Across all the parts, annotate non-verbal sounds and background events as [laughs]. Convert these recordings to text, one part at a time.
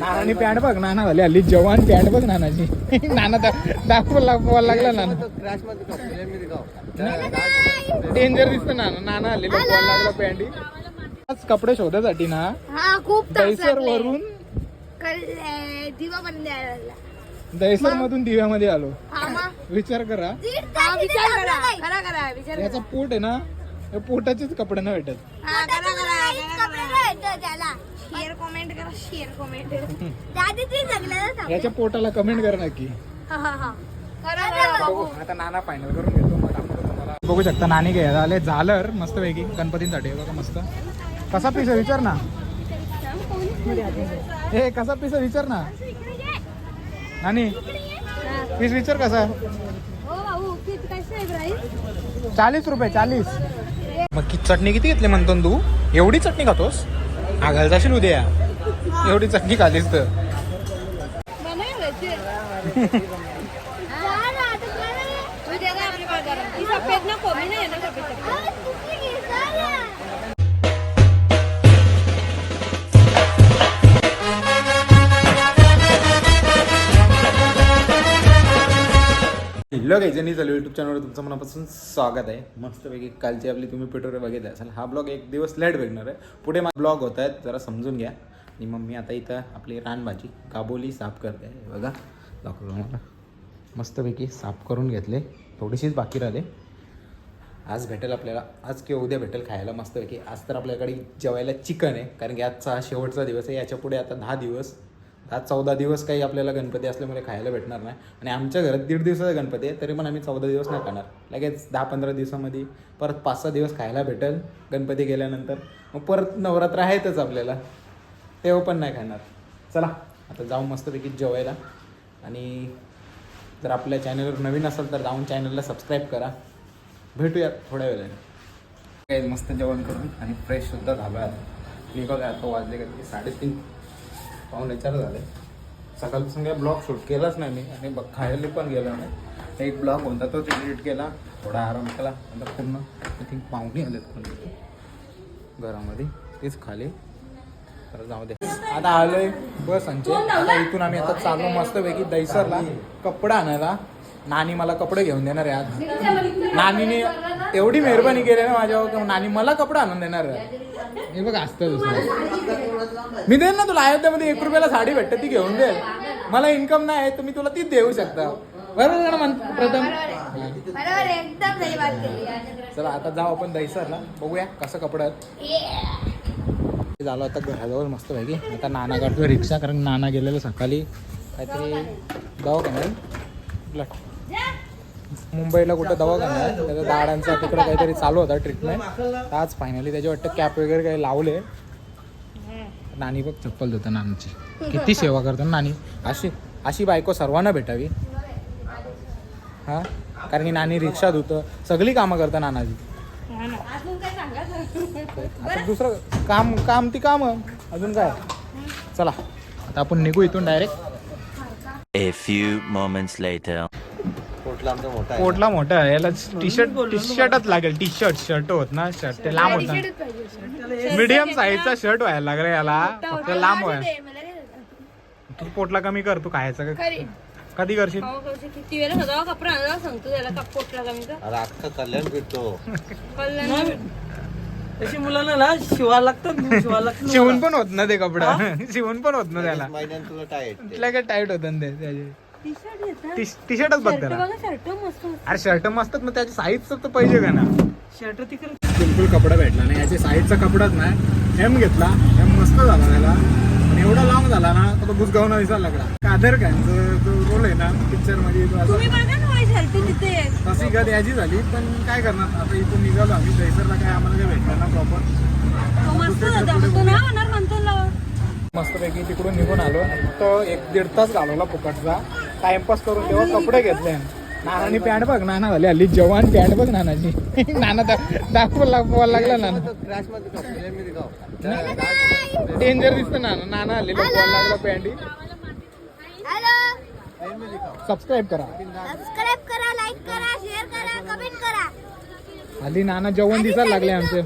नानानी pant बघ नाना झाली हल्ली जवान पॅन्ट बघ नानाची. [laughs] नाना दा- दाखवा लागवा लागला नाना. डेंजर दिसतं नाना. नाना हल्ली लपवा लागला पॅन्टी. आज कपडे शोधासाठी ना हा खूप दैसर वरून दिवा. दैसर मधून दिव्यामध्ये आलो. हा. विचार करा. हा, विचार करा. करा करा विचार याचा पोट आहे ना पोटाचेच कपडे नाही भेटत. हा, करा करा करा करा शेअर कमेंट करा शेअर कमेंट याच्या पोटाला कमेंट करा नक्की. हा हा हा. करा करा बघू. आता नाना फायनल करून घेतो मग दाखवतो तुम्हाला बघू शकता नानी घ्यायला आले. झालर मस्त पैकी गणपतींसाठी हे बघा मस्त. कसा पीस आहे विचार ना. हे कसा पीस आहे विचार ना. नानी पीस विचार कसा. हो भाऊ किती कसं आहे प्राईस चाळीस रुपये चाळीस. मग की चटणी किती घेतली म्हणतो तू? एवढी चटणी खातोस? आगायला जाशील उद्या. एवढी चटणी खालीस तर. [laughs] हॅलो गायजनी चालू युट्यूब चॅनलवर तुमचं मनापासून स्वागत आहे. मस्तपैकी कालची आपली तुम्ही पेटोरे बघितले असाल. हा ब्लॉग एक दिवस लेट भेटणार आहे. पुढे माझा ब्लॉग होत आहेत जरा समजून घ्या. आणि मम्मी आता इथं आपली रानभाजी काबोली साफ करते. बघा दाखवतो मला मस्तपैकी साफ करून घेतले. थोडीशीच बाकी राहिले. आज भेटेल आपल्याला आज किंवा उद्या भेटेल खायला मस्तपैकी. आज तर आपल्याकडे जेवायला चिकन आहे कारण की आजचा हा शेवटचा दिवस आहे. याच्यापुढे आता दहा दिवस दहा चौदा दिवस काही आपल्याला गणपती असल्यामुळे खायला भेटणार नाही. आणि आमच्या घरात दीड दिवसाचा गणपती आहे तरी पण आम्ही चौदा दिवस नाही खाणार. लगेच दहा पंधरा दिवसामध्ये परत पाच सहा दिवस खायला भेटेल गणपती गेल्यानंतर. मग परत नवरात्र आहेतच आपल्याला. तेव्हा पण नाही खाणार. चला आता जाऊ मस्तपैकी जेवायला. आणि जर आपल्या चॅनलवर नवीन असेल तर जाऊन चॅनलला सबस्क्राईब करा. भेटूयात थोड्या वेळाने. काही मस्त जेवण करून आणि फ्रेशसुद्धा झालो आहे. आता मी बघा आता वाजले का साडेतीन. पाहुणे चार झाले. सकाळपासून काही ब्लॉग शूट केलाच नाही मी आणि बघ खायला पण गेलो नाही. एक ब्लॉग होता तोच एडिट केला थोडा आराम केला आता पूर्ण आय थिंक पाहुणे आलेत पण घरामध्ये तेच खाली. तर जाऊ दे. आता आलोय बस संजय आता इथून आम्ही आता चालू मस्तपैकी दैसरला कपडा आणायला. नानी मला कपडे घेऊन देणार आहे आज. नानीने एवढी मेहरबानी केली ना माझ्यावर नानी मला कपडा आणून देणार आहे. हे बघ असतं दुसरं. मी देईन ना तुला अयोध्यामध्ये एक रुपयाला साडी भेटते ती घेऊन दे मला इन्कम नाही आहे तर मी तुला तीच देऊ शकता. बरोबर ना म्हण प्रथम? चला आता जाऊ आपण दैसरला बघूया कसं कपडा झालं आता घराजवळ मस्त पैकी. आता नाना काढतोय रिक्षा कारण नाना गेलेलं सकाळी. काहीतरी दवाखान्यात? मुंबईला कुठं दवाखाना आहे त्याचा दाडांचा तिकडं काहीतरी चालू होता ट्रीटमेंट आज फायनली त्याचे वाटतं कॅप वगैरे काही लावले. नानी बघ चप्पल देतं नानीची. किती सेवा करतो नानी. अशी अशी बायको सर्वांना भेटावी. हा? कारण की नानी रिक्षा धुतं. सगळी कामं करतं नानाची आता दुसरं काम काम ती काम. अजून काय? चला. आता आपण निघू इथून direct A few moments later. कोटला मोठा आहे याला टी शर्ट टी शर्टच लागेल. टी शर्ट शर्ट होत ना शर्ट ते लांब होत. ना मीडियम साईजचा शर्ट व्हायला लागला याला. फक्त लांब व्हाय तू पोटला कमी कर तू खायचं का? कधी करशील? किती वेळा सगळा कपडा आणला सांगतो त्याला कप पोटला कमी का अरे अख्खा कल्याण भेटतो. कल्याण तशी मुलांना ना शिवा लागतात शिवा लागतात शिवून पण होत ना ते कपडा. [laughs] शिवून पण होत ना त्याला. महिन्यात तुला टाईट काय टाईट होत ना ते त्याचे. टी टी शर्टच बघ शर्ट त्याला शर्ट मस्त अरे शर्ट मस्त मग त्याची साईज तर पाहिजे का ना? शर्ट तिकडे बिलकुल कपडा भेटला नाही. याची साईजचा कपडाच नाही. एम घेतला. एम मस्त झाला त्याला. एवढा लांब झाला ना तर तो बुजगावना दिसायला लागला कादर खानचं जो रोल आहे ना पिक्चरमध्ये तो तशी गत याची झाली पण काय करणार? आता इथून निघालो आम्ही. जयसरला काय आम्हाला काही भेटलं ना प्रॉपर तो तो मस्तपैकी तिकडून निघून आलो. तो एक दीड तास घालवला फुकटचा. टाइमपास करून तेव्हा कपडे घेतले. नानानी पॅन्ट बघ नाना झाली हल्ली जवान पॅन्ट बघ नानाची. [laughs] नाना दाखवा लागवा लागला नाना. डेंजर दिसतं नाना. नाना हल्ली लागला पॅन्टी. सबस्क्राईब करा. सबस्क्राईब करा लाईक करा शेअर करा कमेंट करा. हल्ली नाना जेवण दिसायला लागले आमचे.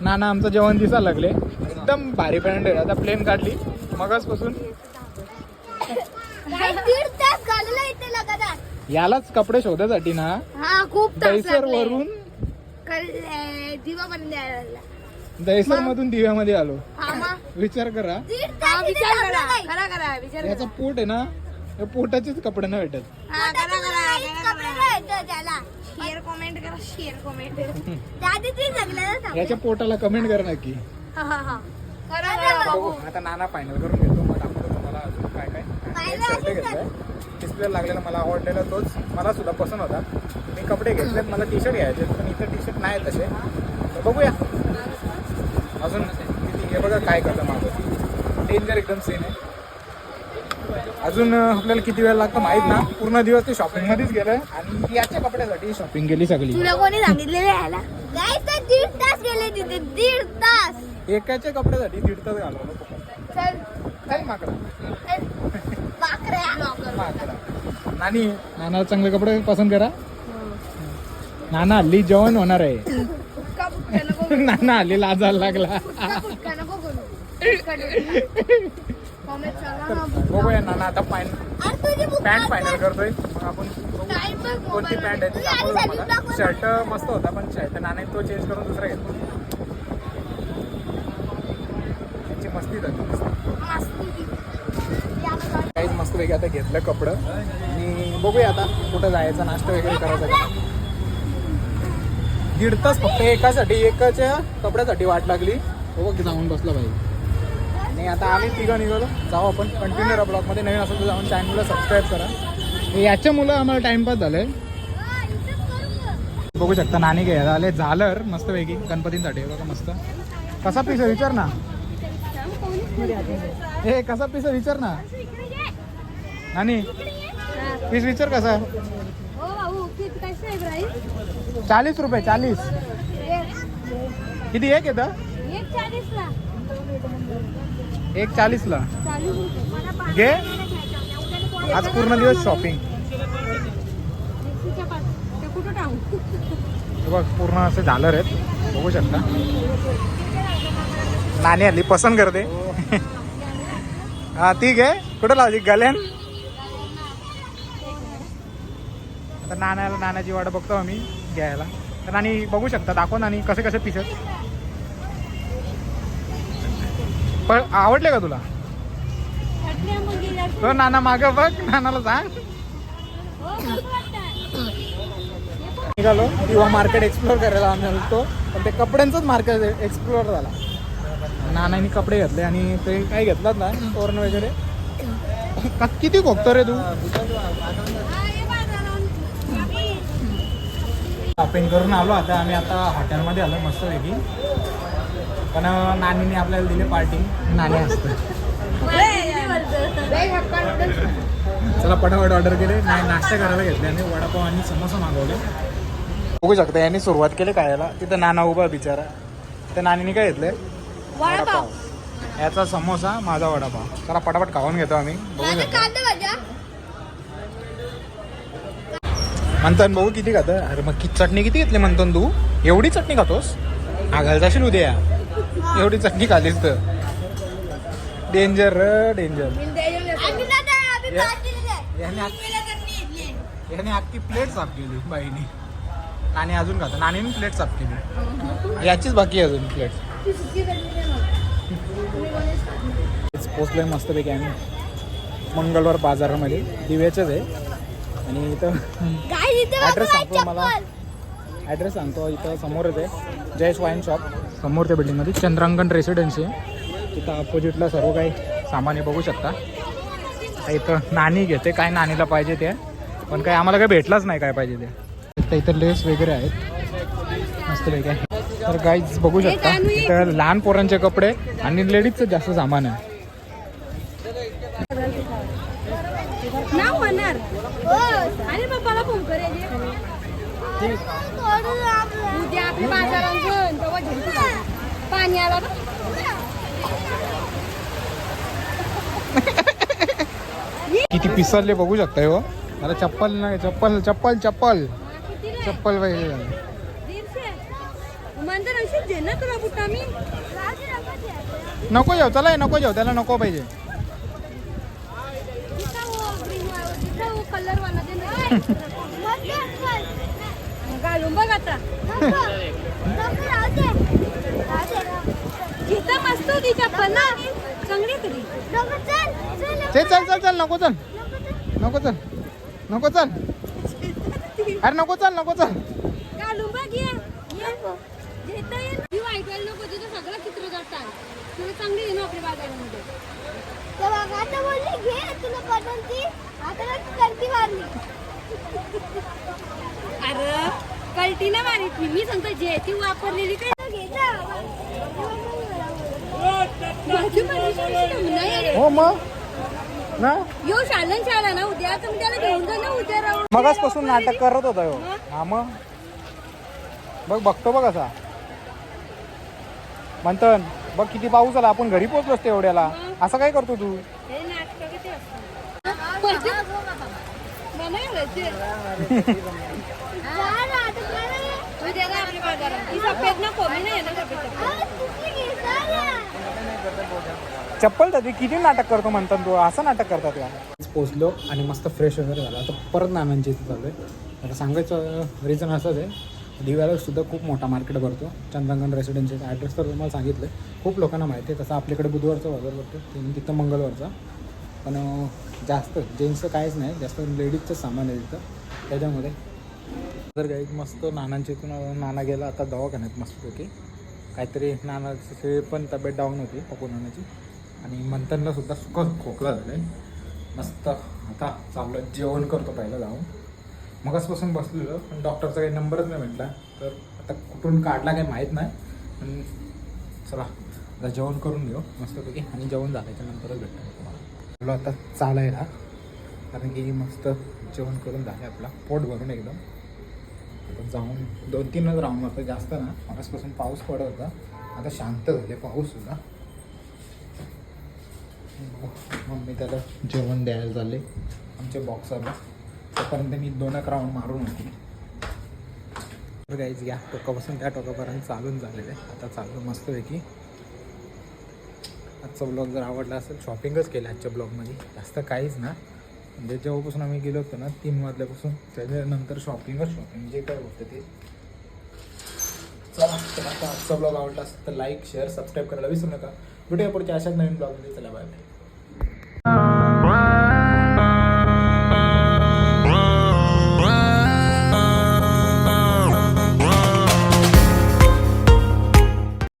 नाना आमचं जेवण दिसायला लागले. एकदम भारी पॅन्ट आहे. आता प्लेन काढली. मगाचपासून Guys, दीड तास घालवला इथे लगातार यालाच कपडे शोधासाठी ना हा खूप तास दैसर लागले. वरून कल अं, दिवापर्यंत यायला लागला दैसर मधून दिव्यामध्ये आलो. हा मग? विचार करा. थांबलोय. करा. करा विचार याचा पोट आहे ना या पोटाचेच कपडे नाही भेटत. हा, करा, करा, शेअर कमेंट करा शेअर कमेंट. याच्या पोटाला कमेंट करा नक्की. हा, हा, हा. करा, करा, बघू. आता नाना फायनल करून घेतो मग दाखवतो तुम्हाला अजून काय काय. Final शर्ट घेतलाय. डिस्प्ले लागलेला मला आवडलेला तोच. मला सुद्धा पसंत होता. मी कपडे घेतलेत मला टी शर्ट घ्यायचे पण इथं टी शर्ट नाही तसे. तर बघूया. अजून किती? हे बघा काय करतं माझं डेंजर एकदम सीन आहे. अजून आपल्याला किती वेळ लागतो माहीत ना. पूर्ण दिवस ते शॉपिंग मध्येच गेलं आणि याच्या कपड्यासाठी शॉपिंग केली सगळी. तुला कोणी सांगितलेलं यायला Guys, तर दीड तास गेले तिथे. दीड तास. एकाच्या कपड्यासाठी दीड तास घालवलं चल. काय माकडा. नानी. नाना चांगले कपडे पसंत करा. नाना हल्ली जेवण होणार आहे. [laughs] नाना हल्ली लाजायला लागला. बघूया नाना आता फाइन अरे तुझी बुक पॅन्ट फायनल करतोय. मग आपण कोणती पॅन्ट आहे ती. शर्ट मस्त होता पण शर्ट नाने तो चेंज करून दुसरा त्याची मस्ती झाली. मस्ती वेगळं आता घेतलं कपडं. आणि बघूया आता कुठं जायचं नाश्ता वगैरे करायचा का? दीड तास फक्त एकासाठी एकाच्या कपड्यासाठी वाट लागली. हो बघ जाऊन बसला पाहिजे आणि आता आम्ही तिघं निघालो. जाऊ आपण. कंटिन्यू राहा ब्लॉगमध्ये नवीन असेल तर जाऊन चॅनलला सबस्क्राईब करा. हे याच्या मुलं आम्हाला टाइमपास झालंय. बघू शकता नाणी घ्यायला आले. झालर मस्त पैकी. गणपतींसाठी. बघा मस्त. कसा पीस विचार ना. हे कसा पीस विचार ना. नानी पीस विचार कसा? हो चाळीस रुपये चाळीस. किती एक येतं? एक चाळीसला. घे. आज पूर्ण दिवस शॉपिंग बघ पूर्ण असे झालर आहेत. बघू शकता. नाणी हल्ली पसंत करते. हा. ती घे. कुठं लावली? गल्यान तर नाण्याला नाण्याची वाट बघतो आम्ही घ्यायला. तर नाणी बघू शकता. दाखव नाणी. कसे कसे पीस आहेत पण आवडले का तुला? तो नाना माग बघ. नानाला सांग. निघालो. किंवा मार्केट एक्सप्लोर करायला आम्ही तो पण ते कपड्यांचंच मार्केट एक्सप्लोर झाला. नानांनी कपडे घेतले आणि ते काय घेतलात ना तोरण वगैरे. किती खोकतो रे तू? शॉपिंग करून आलो आता. आम्ही आता हॉटेलमध्ये आलो मस्तपैकी. पण नानीने आपल्याला दिली पार्टी नाणी असतं. चला पटापट ऑर्डर केले. नाही नाश्ता करायला घेतले आणि वडापाव आणि समोसा मागवले. बघू शकता यांनी सुरुवात केली खायला. तिथं नाना उभा बिचारा. त्या नानीने काय घेतलंय? वडापाव. याचा समोसा माझा वडापाव. चला पटापट खाऊन घेतो आम्ही. बघू शकता. म्हणतात बघू किती खात? अरे मग कि चटणी किती घेतली म्हणतो तू? एवढी चटणी खातोस? आघाल जाशील उद्या एवढी चटणी खालीस तर. डेंजर डेंजर पार्टी दिली. याने अख्खी प्लेट साफ केली बाईने. नाणी अजून खातो नाणीने प्लेट साफ केली. याचीच बाकी आहे अजून प्लेट. [laughs] पोचलोय मस्तपैकी आम्ही. मंगळवार बाजारामध्ये. दिव्याचंच आहे. आणि इथं Address सांगतो. मला. ॲड्रेस सांगतो इथं समोरच आहे. जयस वाईन शॉप समोरच्या बिल्डिंगमध्ये चंद्रांकन रेसिडेन्सी आहे. तिथं अपोजिटला सर्व काही सामान आहे बघू शकता. इथं नाणी घेते काय नाणीला पाहिजे ते. पण काय आम्हाला काही भेटलाच नाही काय पाहिजे ते. इथं इथं लेस वगैरे आहेत. मस्त आहे. तर गाईज बघू शकता इथं लहान पोरांचे कपडे आणि लेडीजचं जास्त सामान आहे. उद्या आपल्या बाजारात घेऊन पाणी आला ना किती पिसरले बघू शकताय हो. मला चप्पल नाही चप्पल चप्पल चप्पल. चप्पल पाहिजे नको जाऊ चला नको जाऊ त्याला नको पाहिजे. कलर घालून बघ आता. घेता मस्त होती चप्पल ना चांगली तरी ते. चल चल चल नको चल. नको चल. नको चल. अरे नको चल नको चल. घालून बघ ये. ये. घेता येईल ती वाईट वेळ नको तिथं सगळं चित्र काढतात. तुला चांगली आहे ना आपल्या बाजारामध्ये? आता बोलली घे तुला आता मारली. अरे कल्टी ना मारित मी मी सांगतो जे ती वापरलेली काय नाही हो मग? ना? यो शालन शाला ना उद्या तुम्ही त्याला घेऊन जा ना उद्या राहून. मगासपासून नाटक करत होता हो हा मग? बघ बघतो बघ असा. म्हणतन बघ किती पाऊस आला. आपण घरी पोहोचलोस ते एवढ्याला असं काय करतो तू? हे नाटक किती चप्पल तर किती नाटक करतो म्हणतात तू? असं नाटक करतात का पोचलो आणि मस्त फ्रेश वगैरे झाला. आता परत नाम्यांची इथे चालू आहे आता सांगायचं रिझन असंच आहे. दिव्याला सुद्धा खूप मोठा मार्केट भरतो. चंद्रगण रेसिडेन्सीचा ॲड्रेस तर तुम्हाला सांगितलं खूप लोकांना माहिती आहे. तसं आपल्याकडे बुधवारचा बाजार भरतो तिथं मंगळवारचा. पण जास्त जेंट्सचं काहीच नाही जास्त लेडीजचं सामान आहे तिथं. त्याच्यामध्ये. तर काही मस्त नानांच्या इथून नाना गेला. आता दवाखान्यात मस्तपैकी. काहीतरी नानाचे पण तब्येत डाऊन होती पप्पू नानाची. आणि मंथनला सुद्धा खोकला झाला आहे मस्त. आता चांगलं जेवण करतो पहिला जाऊन. मगासपासून बसलेलो पण डॉक्टरचा काही नंबरच नाही भेटला. तर आता कुठून काढला काही माहीत नाही. पण चला आता जेवण करून घेऊ. मस्तपैकी. आणि जेवण झाल्याच्या नंतरच भेटतो आलो आता चालायला कारण की मस्त जेवण करून झालं आपला. पोट भरून एकदम. आता जाऊन दोन तीनच राऊंड मारतो जास्त ना मगासपासून पाऊस पडत होता. आता शांत झाले पाऊस सुद्धा. मम्मी त्याला जेवण द्यायला झाले आमच्या बॉक्सरला तोपर्यंत मी दोन एक राऊंड मारून होती. तर काहीच घ्या टोकापासून त्या टोकापर्यंत चालून झालेलं आहे. आता चालू मस्तपैकी. आजचा ब्लॉग जर आवडला असेल शॉपिंगच केलं आजच्या ब्लॉगमध्ये. जास्त काहीच ना. म्हणजे जेव्हापासून आम्ही गेलो होतो ना तीन वाजल्यापासून त्याच्यानंतर शॉपिंगच शॉपिंग जे काय होतं ते. चला तर आता आजचा ब्लॉग आवडला असेल तर लाईक शेअर सबस्क्राईब करायला विसरू नका. भेटूया पुढच्या अशाच नवीन ब्लॉगमध्ये. चला बाय बाय